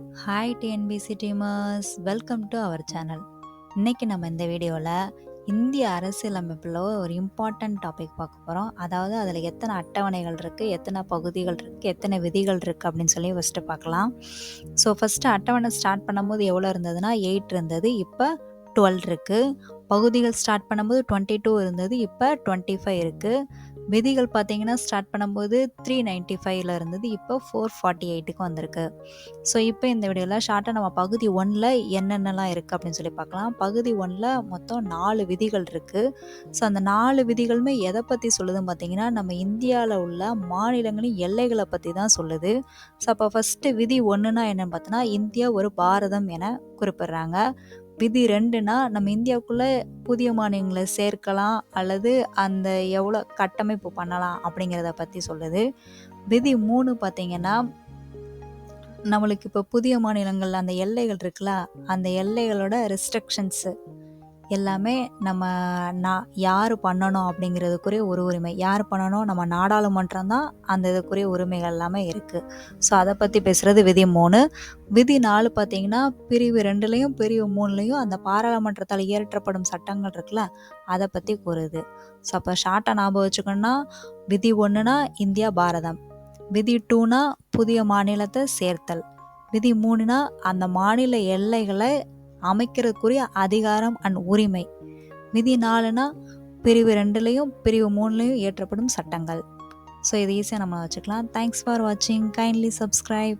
Hi TNPC teamers welcome to our channel இன்றைக்கி நம்ம இந்த வீடியோவில் இந்திய அரசியலமைப்பில் ஒரு இம்பார்ட்டன்ட் டாபிக் பார்க்க போகிறோம் அதாவது அதில் எத்தனை அட்டவணைகள் இருக்குது எத்தனை பகுதிகள் இருக்குது எத்தனை விதிகள் இருக்குது அப்படின்னு சொல்லி ஃபஸ்ட்டு பார்க்கலாம். ஸோ ஃபஸ்ட்டு அட்டவணை ஸ்டார்ட் பண்ணும்போது எவ்வளோ இருந்ததுன்னா எயிட் இருந்தது இப்போ டுவெல் இருக்குது பகுதிகள் ஸ்டார்ட் பண்ணும்போது டுவெண்ட்டி டூ இருந்தது இப்போ டுவெண்ட்டி ஃபைவ் இருக்குது விதிகள் பார்த்தீங்கன்னா ஸ்டார்ட் பண்ணும்போது த்ரீ நைன்ட்டி ஃபைவ்ல இருந்தது. இப்போ ஃபோர் ஃபார்ட்டி எயிட்டுக்கு வந்திருக்கு. ஸோ இப்போ இந்த வீடியோவில் ஷார்ட்டாக நம்ம பகுதி ஒன்றில் என்னென்னலாம் இருக்குது அப்படின்னு சொல்லி பார்க்கலாம். பகுதி ஒன்றில் மொத்தம் நாலு விதிகள் இருக்குது ஸோ அந்த நாலு விதிகளுமே எதை பற்றி சொல்லுதுன்னு பார்த்தீங்கன்னா நம்ம இந்தியாவில் உள்ள மாநிலங்களின் எல்லைகளை பற்றி தான் சொல்லுது. ஸோ அப்போ ஃபஸ்ட்டு விதி ஒன்றுனா என்னன்னு பார்த்தோன்னா இந்தியா ஒரு பாரதம் என குறிப்பிடுறாங்க. விதி ரெண்டுனா நம்ம இந்தியாவுக்குள்ளே புதிய மாநிலங்களை சேர்க்கலாம் அல்லது அந்த எவ்வளோ கட்டமைப்பு பண்ணலாம் அப்படிங்கிறத பற்றி சொல்லுது. விதி மூணு பார்த்திங்கன்னா நம்மளுக்கு இப்போ புதிய மாநிலங்கள் அந்த எல்லைகள் இருக்குல்ல அந்த எல்லைகளோட ரெஸ்ட்ரிக்ஷன்ஸு எல்லாமே நம்ம நான் யார் பண்ணணும் அப்படிங்கிறதுக்குரிய ஒரு உரிமை. யார் பண்ணணும்? நம்ம நாடாளுமன்றம் தான் அந்த இதுக்குரிய உரிமைகள் எல்லாமே இருக்குது ஸோ அதை பற்றி பேசுகிறது விதி மூணு. விதி நாலு பார்த்தீங்கன்னா பிரிவு ரெண்டுலேயும் பிரிவு மூணுலேயும் அந்த பாராளுமன்றத்தால் இயற்றப்படும் சட்டங்கள் இருக்குல்ல அதை பற்றி கூறுது. ஸோ அப்போ ஷார்ட்டாக ஞாபகம் வச்சுக்கணுன்னா விதி ஒன்றுனா இந்தியா பாரதம். விதி டூனா புதிய மாநிலத்தை சேர்த்தல். விதி மூணுனா அந்த மாநில எல்லைகளை அமைக்கிறதுக்குரிய அதிகாரம் அண்ட் உரிமை. விதி நாலுனா பிரிவு ரெண்டுலேயும் பிரிவு மூணுலேயும் இயற்றப்படும் சட்டங்கள். ஸோ இது ஈஸியாக நம்ம வச்சுக்கலாம். தேங்க்ஸ் ஃபார் வாட்சிங் கைண்ட்லி சப்ஸ்கிரைப்